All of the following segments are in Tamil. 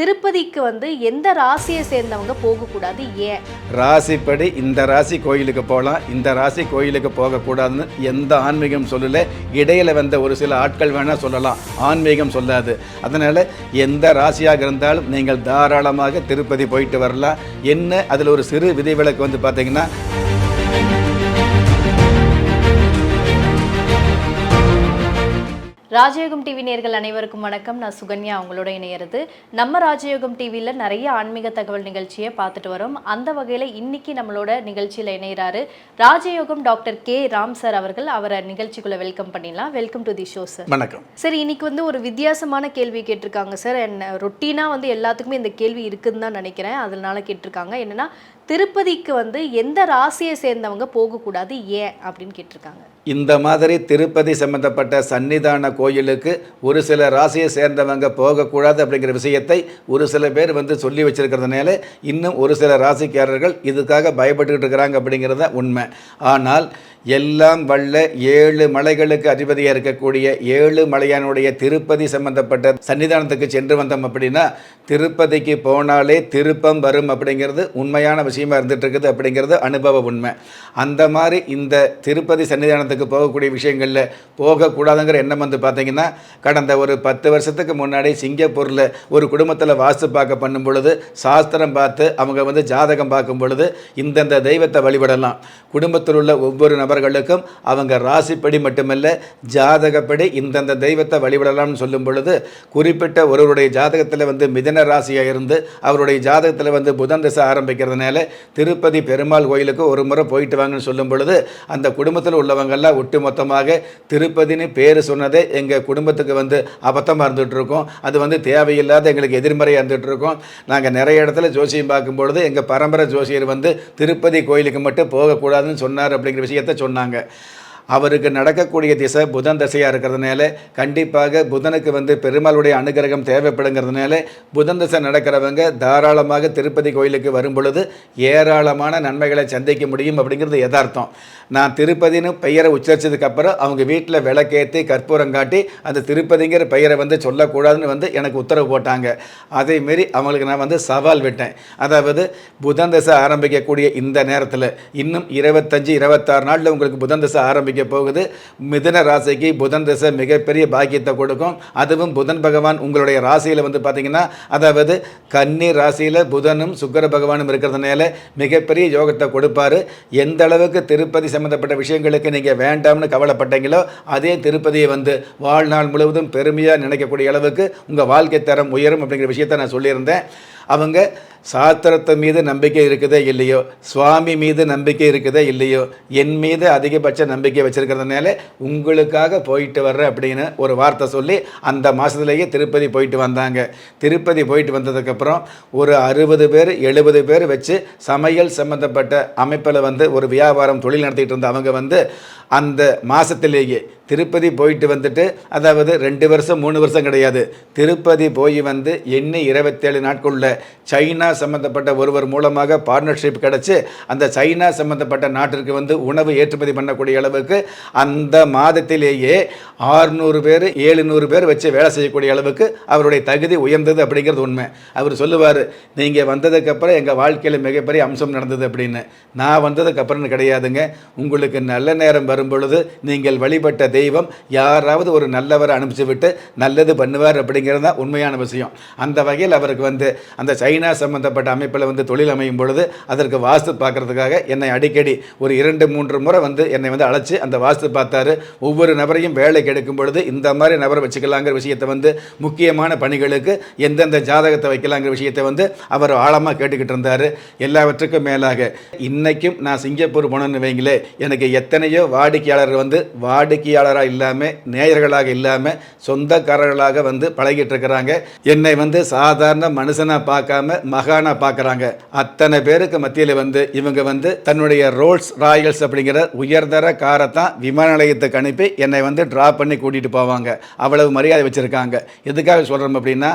திருப்பதிக்கு வந்து எந்த ராசியை சேர்ந்தவங்க போகக்கூடாது? ஏன்? ராசிப்படி இந்த ராசி கோயிலுக்கு போகலாம். இந்த ராசி கோயிலுக்கு போகக்கூடாதுன்னு எந்த ஆன்மீகம் சொல்லல. இடையில வந்த ஒரு சில ஆட்கள் வேணால் சொல்லலாம். ஆன்மீகம் சொல்லாது. அதனால் எந்த ராசியாக இருந்தாலும் நீங்கள் தாராளமாக திருப்பதி போயிட்டு வரலாம். என்ன? அதில் ஒரு சிறு விதிவிலக்கு வந்து பார்த்தீங்கன்னா ராஜயோகம் டிவி நேர்கள் அனைவருக்கும் வணக்கம். நான் சுகன்யா அவங்களோட இணையிறது. நம்ம ராஜயோகம் டிவியில் நிறைய ஆன்மீக தகவல் நிகழ்ச்சியை பார்த்துட்டு வரோம். அந்த வகையில் இன்னைக்கு நம்மளோட நிகழ்ச்சியில் இணைகிறாரு ராஜயோகம் டாக்டர் கே. ராம் சார் அவர்கள். அவரை நிகழ்ச்சிக்குள்ள வெல்கம் பண்ணிடலாம். Welcome to the show sir. வணக்கம். சரி இன்னைக்கு வந்து ஒரு வித்தியாசமான கேள்வி கேட்டிருக்காங்க சார். என்ன ரொட்டீனாக வந்து எல்லாத்துக்குமே இந்த கேள்வி இருக்குன்னு தான் நினைக்கிறேன். அதனால கேட்டிருக்காங்க. என்னன்னா திருப்பதிக்கு வந்து எந்த ராசியை சேர்ந்தவங்க போகக்கூடாது ஏன் அப்படின்னு கேட்டிருக்காங்க. இந்த மாதிரி திருப்பதி சம்பந்தப்பட்ட சன்னிதான கோயிலுக்கு ஒரு சில ராசியை சேர்ந்தவங்க போகக்கூடாது அப்படிங்கிற விஷயத்தை ஒரு சில பேர் வந்து சொல்லி வச்சிருக்கிறதுனால இன்னும் ஒரு சில ராசிக்காரர்கள் இதுக்காக பயப்பட்டுக்கிட்டு இருக்கிறாங்க அப்படிங்கிறது தான் உண்மை. ஆனால் எல்லாம் வல்ல ஏழு மலைகளுக்கு அதிபதியாக இருக்கக்கூடிய ஏழு மலையானுடைய திருப்பதி சம்பந்தப்பட்ட சன்னிதானத்துக்கு சென்று வந்தோம் அப்படின்னா திருப்பதிக்கு போனாலே திருப்பம் வரும் அப்படிங்கிறது உண்மையான விஷயமா இருந்துட்டு இருக்குது அப்படிங்கிறது அனுபவ உண்மை. அந்த மாதிரி இந்த திருப்பதி சன்னிதானத்துக்கு போகக்கூடிய விஷயங்களில் போகக்கூடாதுங்கிற எண்ணம் வந்து பார்த்தீங்கன்னா கடந்த ஒரு பத்து வருஷத்துக்கு முன்னாடி சிங்கப்பூரில் ஒரு குடும்பத்தில் வாஸ்து பார்க்க பண்ணும் பொழுது சாஸ்திரம் பார்த்து அவங்க வந்து ஜாதகம் பார்க்கும் பொழுது இந்தந்த தெய்வத்தை வழிபடலாம். குடும்பத்தில் உள்ள ஒவ்வொரு நபர்களுக்கும் அவங்க ராசிப்படி மட்டுமல்ல ஜாதகப்படி இந்தந்த தெய்வத்தை வழிபடலாம்னு சொல்லும் பொழுது குறிப்பிட்ட ஒருவருடைய ஜாதகத்தில் வந்து மிதன ராசியாக இருந்து அவருடைய ஜாதகத்தில் வந்து புதன் திசை ஆரம்பிக்கிறதுனால திருப்பதி பெருமாள் கோயிலுக்கு ஒரு முறை போயிட்டு வாங்கன்னு சொல்லும் பொழுது அந்த குடும்பத்தில் உள்ளவங்கள்லாம் ஒட்டுமொத்தமாக திருப்பதின்னு பேர் சொன்னதே எங்கள் குடும்பத்துக்கு வந்து அபத்தமாக இருந்துகிட்ருக்கோம் அது வந்து தேவையில்லாத எங்களுக்கு எதிர்மறையாக இருந்துகிட்ருக்கோம் நாங்கள் நிறைய இடத்துல ஜோசியம் பார்க்கும்பொழுது எங்கள் பரம்பரை ஜோசியர் வந்து திருப்பதி கோயிலுக்கு மட்டும் போகக்கூடாதுன்னு சொன்னார் அப்படிங்கிற விஷயத்த சொன்னாங்க. அவருக்கு நடக்கக்கூடிய திசை புதன் திசையாக இருக்கிறதுனால கண்டிப்பாக புதனுக்கு வந்து பெருமாளுடைய அனுகிரகம் தேவைப்படுங்கிறதுனால புதன் திசை நடக்கிறவங்க தாராளமாக திருப்பதி கோயிலுக்கு வரும் பொழுது ஏராளமான நன்மைகளை சந்திக்க முடியும் அப்படிங்கிறது யதார்த்தம். நான் திருப்பதின்னு பெயரை உச்சரித்ததுக்கப்புறம் அவங்க வீட்டில் விளக்கேற்றி கற்பூரம் காட்டி அந்த திருப்பதிங்கிற பெயரை வந்து சொல்லக்கூடாதுன்னு வந்து எனக்கு உத்தரவு போட்டாங்க. அதேமாரி அவங்களுக்கு நான் வந்து சவால் விட்டேன். அதாவது புதன் திசை ஆரம்பிக்கக்கூடிய இந்த நேரத்தில் இன்னும் இருபத்தஞ்சு இருபத்தாறு நாளில் உங்களுக்கு புதன் திசை ஆரம்பிக்க போகுது. மிதன ராசிக்கு புதன் திசை மிகப்பெரிய பாக்கியத்தை கொடுக்கும். அதுவும் புதன் பகவான் உங்களுடைய ராசியில் வந்து பார்த்தீங்கன்னா அதாவது கன்னி ராசியில் புதனும் சுக்கர பகவானும் இருக்கிறதுனால மிகப்பெரிய யோகத்தை கொடுப்பாரு. எந்த அளவுக்கு திருப்பதி சம்மந்தப்பட்ட விஷயங்களுக்கு நீங்கள் வேண்டாம்னு கவலைப்பட்டீங்களோ அதே திருப்பதியை வந்து வாழ்நாள் முழுவதும் பெருமையாக நினைக்கக்கூடிய அளவுக்கு உங்கள் வாழ்க்கை தரம் உயரும் அப்படிங்கிற விஷயத்தை நான் சொல்லியிருந்தேன். அவங்க சாஸ்திரத்தை மீது நம்பிக்கை இருக்குதே இல்லையோ சுவாமி மீது நம்பிக்கை இருக்குதே இல்லையோ என் மீது அதிகபட்ச நம்பிக்கை வச்சிருக்கிறதுனால உங்களுக்காக போயிட்டு வர்றேன் அப்படின்னு ஒரு வார்த்தை சொல்லி அந்த மாதத்துலேயே திருப்பதி போயிட்டு வந்தாங்க. திருப்பதி போயிட்டு வந்ததுக்கப்புறம் ஒரு அறுபது பேர் எழுபது பேர் வச்சு சமையல் சம்மந்தப்பட்ட அமைப்பில் வந்து ஒரு வியாபாரம் தொழில் நடத்திட்டு இருந்த அவங்க வந்து அந்த மாதத்திலேயே திருப்பதி போயிட்டு வந்துட்டு அதாவது ரெண்டு வருஷம் மூணு வருஷம் கிடையாது. திருப்பதி போய் வந்து என்ன இருபத்தேழு நாட்களில் சைனா சம்மந்தப்பட்ட ஒருவர் மூலமாக பார்ட்னர்ஷிப் கிடச்சி அந்த சைனா சம்மந்தப்பட்ட நாட்டிற்கு வந்து உணவு ஏற்றுமதி பண்ணக்கூடிய அளவுக்கு அந்த மாதத்திலேயே ஆறுநூறு பேர் ஏழுநூறு பேர் வச்சு வேலை செய்யக்கூடிய அளவுக்கு அவருடைய தகுதி உயர்ந்தது அப்படிங்கிறது உண்மை. அவர் சொல்லுவார் நீங்கள் வந்ததுக்கப்புறம் எங்கள் வாழ்க்கையில் மிகப்பெரிய அம்சம் நடந்தது அப்படின்னு. நான் வந்ததுக்கப்புறம்னு கிடையாதுங்க. உங்களுக்கு நல்ல நேரம் வரும் பொழுது நீங்கள் வழிபட்ட தெய்வம் யாராவது ஒரு நல்லவரை அனுப்பிச்சு விட்டு நல்லது பண்ணுவார் அப்படிங்கிறது தான் உண்மையான விஷயம். அந்த வகையில் அவருக்கு வந்து அந்த சைனா சம்பந்தப்பட்ட அமைப்பில் வந்து தொழில் அமையும் பொழுது அதற்கு வாஸ்து பார்க்கறதுக்காக என்னை அடிக்கடி ஒரு இரண்டு மூன்று முறை வந்து என்னை வந்து அழைச்சி அந்த வாஸ்து பார்த்தாரு. ஒவ்வொரு நபரையும் வேலை கிடைக்கும் பொழுது இந்த மாதிரி நபரை வச்சுக்கலாங்கிற விஷயத்தை வந்து முக்கியமான பணிகளுக்கு எந்தெந்த ஜாதகத்தை வைக்கலாங்கிற விஷயத்தை வந்து அவர் ஆழமாக கேட்டுக்கிட்டு இருந்தார். எல்லாவற்றுக்கும் மேலாக இன்றைக்கும் நான் சிங்கப்பூர் போனேன்னு வைங்களே எனக்கு எத்தனையோ வாடிக்கையாளர்கள் வந்து வாடிக்கையாளராக இல்லாமல் நேயர்களாக இல்லாமல் சொந்தக்காரர்களாக வந்து பழகிட்டு இருக்கிறாங்க. என்னை வந்து சாதாரண மனுஷனாக பார்க்காம மகானாக பார்க்குறாங்க. அத்தனை பேருக்கு மத்தியில் வந்து இவங்க வந்து தன்னுடைய ரோல்ஸ் ராயல்ஸ் அப்படிங்கிற உயர்தர காரை தான் விமான நிலையத்துக்கு அனுப்பி என்னை வந்து ட்ராப் பண்ணி கூட்டிகிட்டு போவாங்க. அவ்வளவு மரியாதை வச்சுருக்காங்க. எதுக்காக சொல்கிறோம் அப்படின்னா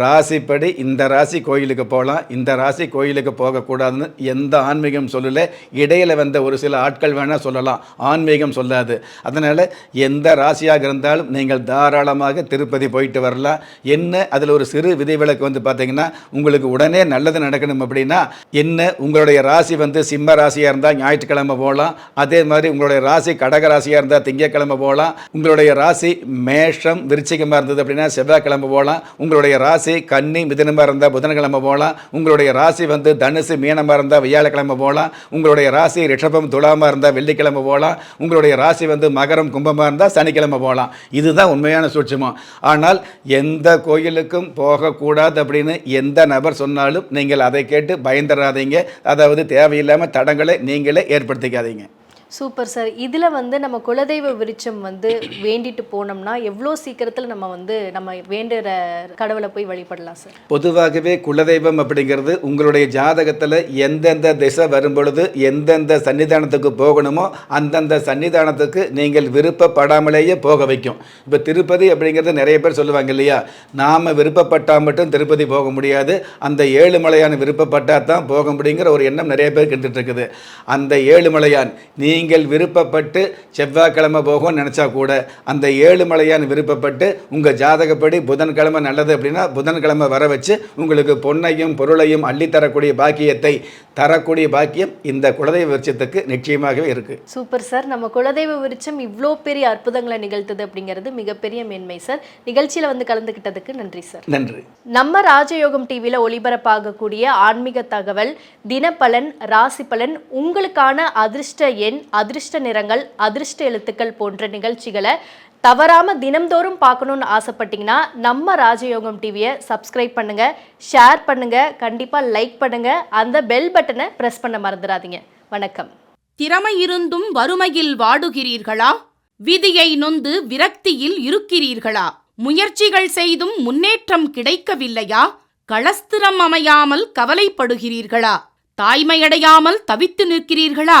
ராசிப்படி இந்த ராசி கோயிலுக்கு போகலாம். இந்த ராசி கோயிலுக்கு போகக்கூடாதுன்னு எந்த ஆன்மீகம் சொல்லலை. இடையில் வந்த ஒரு சில ஆட்கள் வேணால் சொல்லலாம். ஆன்மீகம் சொல்லாது. அதனால் எந்த ராசியாக இருந்தாலும் நீங்கள் தாராளமாக திருப்பதி போயிட்டு வரலாம். என்ன அதில் ஒரு சிறு விதிவிலக்கு வந்து பார்த்தீங்கன்னா உங்களுக்கு உடனே நல்லது நடக்கணும் அப்படின்னா என்ன உங்களுடைய ராசி வந்து சிம்ம ராசியாக இருந்தால் ஞாயிற்றுக்கிழமை போகலாம். அதே மாதிரி உங்களுடைய ராசி கடக ராசியாக இருந்தால் திங்கக்கிழமை போகலாம் உங்களுடைய ராசி மேஷம் விருச்சிகமாக இருந்தது அப்படின்னா செவ்வாய்க்கிழமை போகலாம் உங்களுடைய ராசி கன்னி மிதனமாக இருந்தால் புதன்கிழமை போகலாம் உங்களுடைய ராசி வந்து தனுசு மீனமாக இருந்தால் வியாழக்கிழமை போகலாம் உங்களுடைய ராசி ரிஷபம் துலாமாக இருந்தால் வெள்ளிக்கிழமை போகலாம் உங்களுடைய ராசி வந்து மகரம் கும்பமாக இருந்தால் சனிக்கிழமை போகலாம் இதுதான் உண்மையான சூட்சமம் ஆனால் எந்த கோயிலுக்கும் போகக்கூடாது அப்படின்னு எந்த நபர் சொன்னாலும் நீங்கள் அதை கேட்டு பயந்துடாதீங்க அதாவது தேவையில்லாமல் தடங்களை நீங்களே ஏற்படுத்திக்காதீங்க. Super sir. இதில் வந்து நம்ம குலதெய்வ விருச்சம் வந்து வேண்டிட்டு போனோம்னா எவ்வளோ சீக்கிரத்தில் நம்ம வந்து நம்ம வேண்டுற கடவுளை போய் வழிபடலாம் சார்? பொதுவாகவே குலதெய்வம் அப்படிங்கிறது உங்களுடைய ஜாதகத்தில் எந்தெந்த திசை வரும் பொழுது எந்தெந்த சன்னிதானத்துக்கு போகணுமோ அந்தந்த சன்னிதானத்துக்கு நீங்கள் விருப்பப்படாமலேயே போக வைக்கும். இப்போ திருப்பதி அப்படிங்கிறது நிறைய பேர் சொல்லுவாங்க இல்லையா? நாம் விருப்பப்பட்டால் மட்டும் திருப்பதி போக முடியாது. அந்த ஏழுமலையான் விருப்பப்பட்டால் தான் போக முடியுங்கிற ஒரு எண்ணம் நிறைய பேர் இருந்துட்டு இருக்குது. அந்த ஏழுமலையான் நீங்கள் விருப்பப்பட்டு செவ்வாய்க்கிழமை போகும்னு நினச்சா கூட அந்த ஏழுமலையான் விருப்பப்பட்டு உங்கள் ஜாதகப்படி புதன்கிழமை நல்லது அப்படின்னா புதன்கிழமை வர வச்சு உங்களுக்கு பொன்னையும் பொருளையும் அள்ளித்தரக்கூடிய பாக்கியத்தை தரக்கூடிய பாக்கியம் இந்த குலதெய்வ விருட்சத்துக்கு நிச்சயமாகவே இருக்குது சூப்பர் சார். நம்ம குலதெய்வ விருட்சம் இவ்வளோ பெரிய அற்புதங்களை நிகழ்த்துது அப்படிங்கிறது மிகப்பெரிய மேன்மை சார். நிகழ்ச்சியில் வந்து கலந்துக்கிட்டதுக்கு நன்றி சார். நன்றி. நம்ம ராஜயோகம் டிவியில் ஒளிபரப்பாகக்கூடிய ஆன்மீக தகவல் தினப்பலன் ராசி பலன் உங்களுக்கான அதிர்ஷ்ட எண் அதிர்ஷ்ட நிறங்கள் அதிர்ஷ்ட எழுத்துக்கள் போன்ற நிகழ்ச்சிகளை தவறாமல் தினம்தோறும் பார்க்கணுன்னு ஆசைப்பட்டீங்கன்னா நம்ம ராஜயோகம் டிவியை சப்ஸ்கிரைப் பண்ணுங்க ஷேர் பண்ணுங்க கண்டிப்பாக லைக் பண்ணுங்க அந்த பெல் பட்டனை ப்ரெஸ் பண்ண மறந்துடாதீங்க. வணக்கம். திறமை இருந்தும் வறுமையில் வாடுகிறீர்களா? விதியை நொந்து விரக்தியில் இருக்கிறீர்களா? முயற்சிகள் செய்தும் முன்னேற்றம் கிடைக்கவில்லையா? களஸ்திரம் அமையாமல் கவலைப்படுகிறீர்களா? தாய்மையடையாமல் தவித்து நிற்கிறீர்களா?